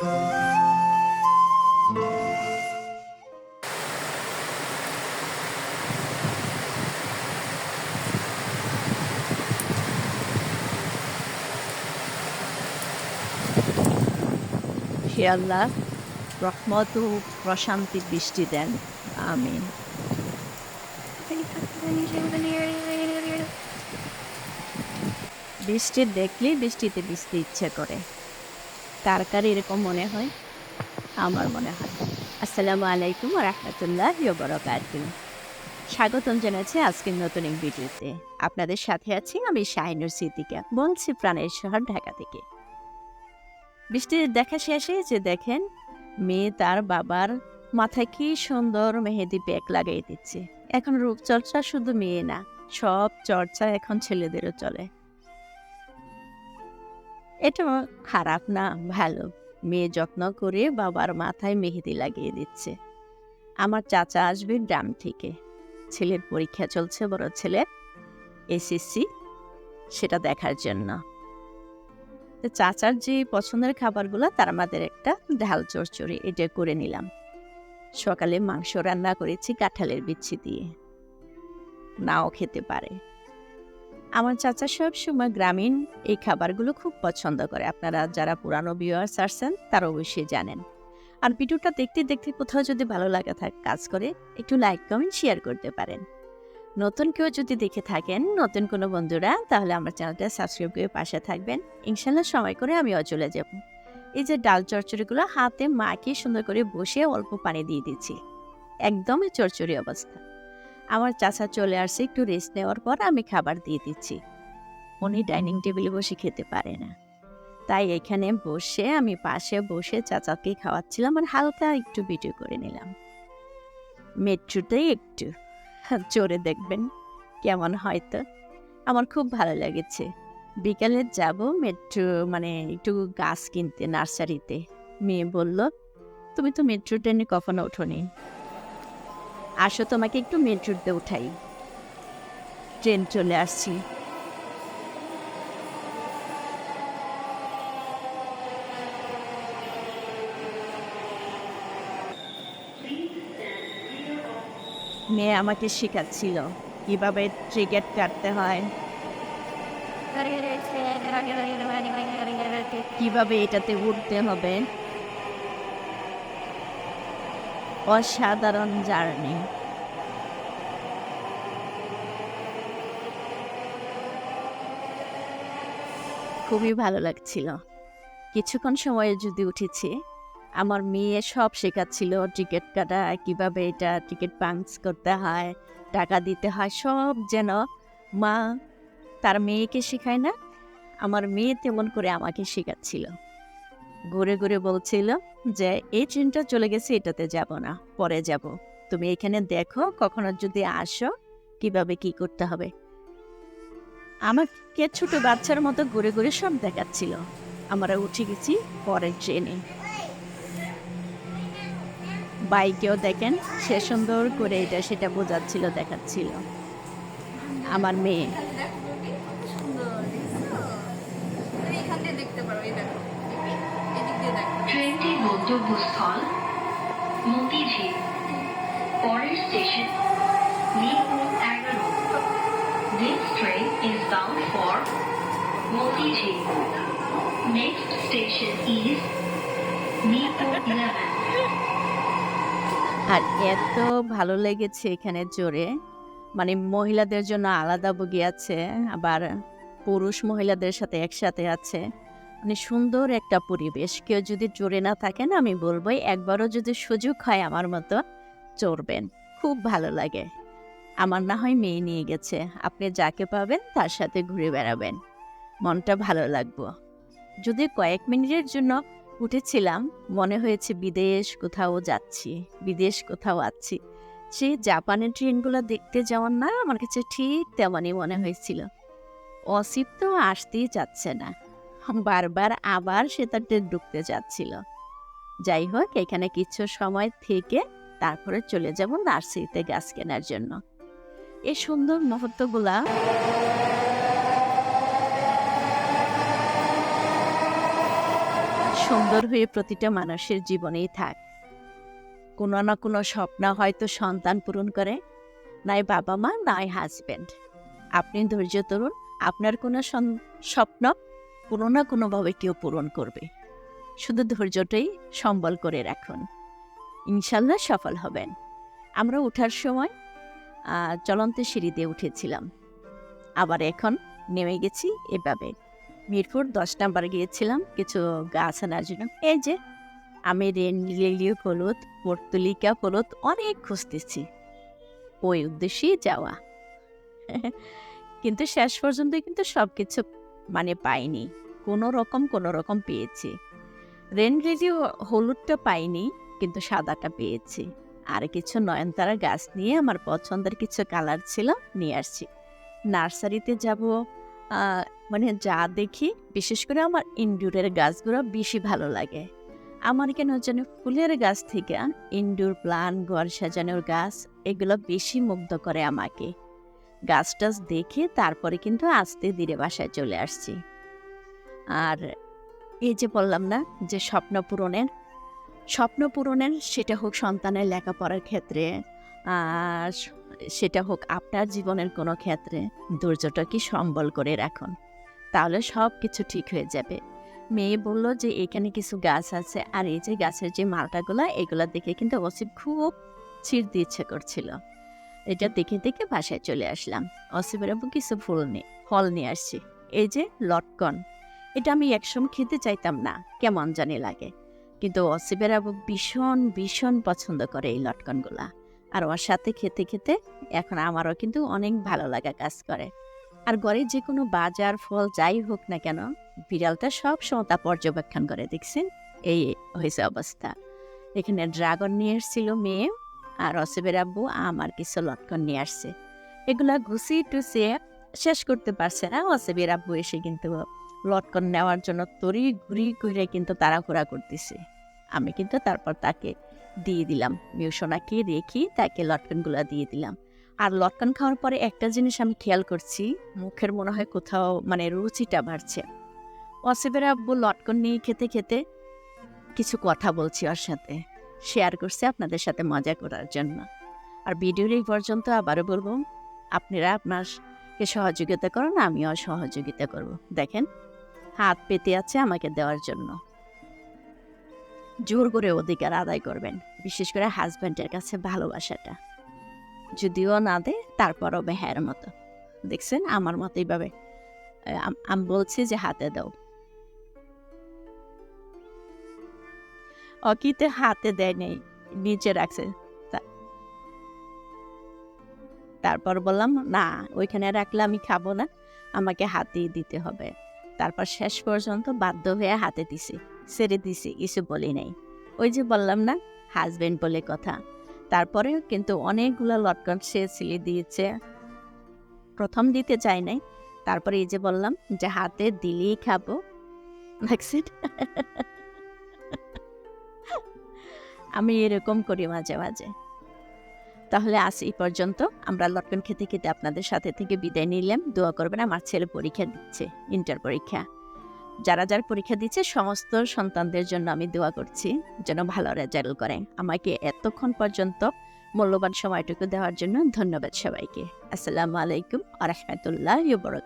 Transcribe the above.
হে আল্লাহ রহমত ও প্রশান্তি বৃষ্টি দেন। আমিন। বৃষ্টি দেখলেই বৃষ্টিতে বৃষ্টি ইচ্ছে করে। কার কার এরকম মনে হয়? আমার মনে হয়। আসসালামু আলাইকুম রহমতুল্লাহ বরকাত স্বাগতম জানাচ্ছি আজকের নতুন এক ভিডিওতে। আপনাদের সাথে আছি আমি শাহিনুর সিদ্দিকা বলছি প্রাণের শহর ঢাকা থেকে। বৃষ্টির দেখা শেষে যে দেখেন মেয়ে তার বাবার মাথায় কি সুন্দর মেহেদি প্যাক লাগিয়ে দিচ্ছে। এখন রূপচর্চা শুধু মেয়ে না সব চর্চা এখন ছেলেদেরও চলে। এটা খারাপ না, ভালো। মেয়ে যত্ন করে বাবার মাথায় মেহেদি লাগিয়ে দিচ্ছে। আমার চাচা আসবে গ্রাম থেকে। ছেলের পরীক্ষা চলছে, বড় ছেলের এসএসসি। সেটা দেখার জন্য। চাচার যে পছন্দের খাবারগুলো, তার আমাদের একটা ঢাল চচ্চড়ি এটা করে নিলাম। সকালে মাংস রান্না করেছি কাঁঠালের বিচ্ছি দিয়ে। নাও খেতে পারে। আমার চাচা সব সময় গ্রামীণ এই খাবারগুলো খুব পছন্দ করে। আপনারা যারা পুরানো ভিউয়ার্স আসছেন তারা অবশ্যই জানেন। আর ভিডিওটা দেখতে দেখতে কোথাও যদি ভালো লাগা থাক, কাজ করে একটু লাইক কমেন্ট শেয়ার করতে পারেন। নতুন কেউ যদি দেখে থাকেন, নতুন কোনো বন্ধুরা, তাহলে আমার চ্যানেলটা সাবস্ক্রাইব করে পাশে থাকবেন। ইনশাল্লাহ সময় করে আমিও চলে যাব। এই যে ডাল চচ্চড়িগুলো হাতে মাকে সুন্দর করে বসে অল্প পানি দিয়ে দিচ্ছি। একদমই চচ্চড়ি অবস্থা। আমার চাচা চলে আসছে, একটু রেস্ট নেওয়ার পর আমি খাবার দিয়ে দিচ্ছি। উনি ডাইনিং টেবিলে বসে খেতে পারে না। তাই এখানে বসে, আমি পাশে বসে চাচাকে খাওয়াচ্ছিলাম আর হালকা একটু ভিডিও করে নিলাম। মেট্রোতেই একটু। চড়ে দেখবেন, কেমন হয়তো আমার খুব ভালো লেগেছে। বিকালে যাব মেট্রো মানে একটু গাছ কিনতে নার্সারিতে। মেয়ে বলল, তুমি তো মেট্রো ট্রেনে কখনো ওঠোনি? আসো, তোমাকে একটু মেট্রোতে উঠাই। ট্রেন চলে আসছি। মেয়ে আমাকে শেখাচ্ছিল, কীভাবে টিকিট কাটতে হয়। কীভাবে এটাতে উঠতে হবে। অসাধারণ জার্নি। খুবই ভালো লাগছিল। কিছুক্ষণ সময়ে যদি উঠেছি, আমার মেয়ে সব শেখাচ্ছিল, টিকিট কাটা, কীভাবে এটা টিকিট পাঞ্চ করতে হয়, টাকা দিতে হয়, সব যেন মা তার মেয়েকে শেখায় না, আমার মেয়ে তেমন করে আমাকে শেখাচ্ছিল। ঘুরে ঘুরে বলছিল যে, এই ট্রেনটা চলে গেছে, এটাতে যাব না, পরে যাব। তুমি এখানে দেখো, কখনো যদি আসো, কীভাবে কি করতে হবে? আমাকে ছোট বাচ্চার মতো ঘুরে ঘুরে সব দেখাচ্ছিল। আমরা উঠে গেছি পরের ট্রেনে। বাইকেও দেখেন, সে সুন্দর করে এটা, সেটা বোঝাচ্ছিল, দেখাচ্ছিল। আমার মেয়ে এখান দিয়ে দেখতে পারো এই দেখো এদিক দিয়ে দেখো ট্রেনটির গন্তব্যস্থল মতিঝিল পরের স্টেশন এগারো train is bound for Motijil. Next station is Mirpur 11. আর এত ভালো লেগেছে এখানে জোরে মানে মহিলাদের জন্য আলাদা বগি আছে, আবার পুরুষ মহিলাদের সাথে একসাথে আছে মানে সুন্দর একটা পরিবেশ। কেউ যদি চড়ে না থাকেন, আমি বলব একবারও যদি সুযোগ হয় আমার মতো চড়বেন। খুব ভালো লাগে। আমার না হয় মেয়ে নিয়ে গেছে। আপনি যাকে পাবেন তার সাথে ঘুরে বেড়াবেন। মনটা ভালো লাগবো। যদি কয়েক মিনিটের জন্য উঠেছিলাম, মনে হয়েছে বিদেশ কোথাও যাচ্ছি, বিদেশ কোথাও আছি। সে জাপানের ট্রেনগুলো দেখতে যাওয়ার না, আমার কাছে ঠিক তেমনই মনে হয়েছিল। অসিপ তো আসতেই চাচ্ছে না। বারবার আবার সে তার ট্রেন ঢুকতে যাচ্ছিল। যাই হোক, এখানে কিছু সময় থেকে তারপরে চলে যাব নার্সারিতে গাছ কেনার জন্য। এই সুন্দর মুহূর্তগুলা সুন্দর হয়ে প্রতিটা মানুষের জীবনেই থাক। কোনো না কোনো স্বপ্ন হয়তো সন্তান পূরণ করে, নাই বাবা মা, নাই হাজব্যান্ড আপনি ধৈর্য তরুণ আপনার কোনো স্বপ্ন কোনো না কোনোভাবে কেউ পূরণ করবে। শুধু ধৈর্যটাই সম্বল করে রাখুন। ইনশাল্লাহ সফল হবেন। আমরা ওঠার সময় চলন্ত সিঁড়ি দিয়ে উঠেছিলাম। আবার এখন নেমে গেছি এভাবে। মিরপুর দশ নাম্বার গিয়েছিলাম, কিছু গাছ আনার জন্য। এই যে, আমি রেন লিলিও হলুদ পর্তুলিকা হলুদ অনেক খুঁজতেছি। ওই উদ্দেশ্যেই যাওয়া। কিন্তু শেষ পর্যন্ত কিন্তু সব কিছু মানে পাইনি। কোনো রকম কোনো রকম পেয়েছি। রেন লিলিও হলুদটা পাইনি, কিন্তু সাদাটা পেয়েছি। আর কিছু নয়নতারা গাছ নিয়ে আমার পছন্দের কিছু কালার ছিল, নিয়ে আসছি। নার্সারিতে যাব মানে যা দেখি, বিশেষ করে আমার ইনডোরের গাছগুলো বেশি ভালো লাগে। আমার কেন যেন ফুলের গাছ থেকে ইনডোর প্লান্ট, ঘর সাজানোর গাছ, এগুলো বেশি মুগ্ধ করে আমাকে। গাছ টাছ দেখে তারপরে কিন্তু আস্তে ধীরে বাসায় চলে আসছি। আর এই যে বললাম না যে স্বপ্ন পূরণের স্বপ্ন পূরণের সেটা হোক সন্তানের লেখাপড়ার ক্ষেত্রে, আর সেটা হোক আপনার জীবনের কোনো ক্ষেত্রে ধৈর্যটা কি সম্বল করে রাখুন, তাহলে সব কিছু ঠিক হয়ে যাবে। মেয়ে বলল যে এখানে কিছু গাছ আছে, আর এই যে গাছের যে মালটাগুলো, এগুলো দেখে কিন্তু অসিফ খুব ছিঁড়তে ইচ্ছে করছিল। এটা দেখে দেখে বাসায় চলে আসলাম। আব্বু কিছু ফুল নেই ফল নিয়ে আসছি। এই যে লটকন। এটা আমি একসময় খেতে চাইতাম না, কেমন জানি লাগে। কিন্তু আব্বু ভীষণ ভীষণ পছন্দ করে এই লটকনগুলা। আর ওর সাথে খেতে খেতে এখন আমারও কিন্তু অনেক ভালো লাগা কাজ করে। আর ঘরে যে কোনো বাজার, ফল যাই হোক না কেন, বিড়ালটা সব সময় তা পর্যবেক্ষণ করে, দেখছেন? এই হয়েছে অবস্থা। এখানে ড্রাগন নিয়ে এসেছিল মেয়ে। আর অসিবের আব্বু আমার কিছু লটকন নিয়ে আসছে। এগুলা গুছিয়ে টুসিয়ে শেষ করতে পারছে না। অসিবের আব্বু এসে কিন্তু লটকন নেওয়ার জন্য তরি ঘুরি ঘুরে কিন্তু তাড়াহুড়া করতেছে। আমি কিন্তু তারপর তাকে দিয়ে দিলাম। মিউসোনাকে রেখে তাকে লটকনগুলো দিয়ে দিলাম। আর লটকন খাওয়ার পরে একটা জিনিস আমি খেয়াল করছি, মুখের মনে হয় কোথাও মানে রুচিটা বাড়ছে। অসিবের আব্বু লটকন নিয়ে খেতে খেতে কিছু কথা বলছি ওর সাথে। শেয়ার করছে আপনাদের সাথে মজা করার জন্য। আর ভিডিওর এই পর্যন্ত আবারও বলব, আপনারা আপনারকে সহযোগিতা করুন, আমিও সহযোগিতা করব। দেখেন, হাত পেতে আছে আমাকে দেওয়ার জন্য। জোর করে অধিকার আদায় করবেন, বিশেষ করে হাজব্যান্ডের কাছে ভালোবাসাটা। যদিও না দে, তারপরও বেহার মতো। দেখছেন, আমার মতো এইভাবে আমি বলছি যে হাতে দাও। অকিতে হাতে দেয় নেই নিচে রাখছে। তারপর বললাম, না, ওইখানে রাখলে আমি খাব না, আমাকে হাতেই দিতে হবে। তারপর শেষ পর্যন্ত বাধ্য হয়ে হাতে দিছি, ছেড়ে দিছি, কিছু বলি নাই। ওই যে বললাম না হাজবেন্ড বলে কথা। তারপরেও কিন্তু অনেকগুলো লটকন সে ছিলে দিয়েছে, প্রথম দিতে চাই নাই। তারপরে এই যে বললাম যে হাতে দিলেই খাব। দেখছেন আমি এরকম করি মাঝে মাঝে। তাহলে আজ এই পর্যন্ত। আমরা লটকন খেতে খেতে আপনাদের সাথে থেকে বিদায় নিলাম। দোয়া করবেন আমার ছেলে পরীক্ষা দিচ্ছে, ইন্টার পরীক্ষা। যারা যারা পরীক্ষা দিচ্ছে, সমস্ত সন্তানদের জন্য আমি দোয়া করছি যেন ভালো রেজাল্ট করে। আমাকে এতক্ষণ পর্যন্ত মূল্যবান সময়টুকু দেওয়ার জন্য ধন্যবাদ সবাইকে। আসসালামু আলাইকুম আ রহমতুল্লাহ বরক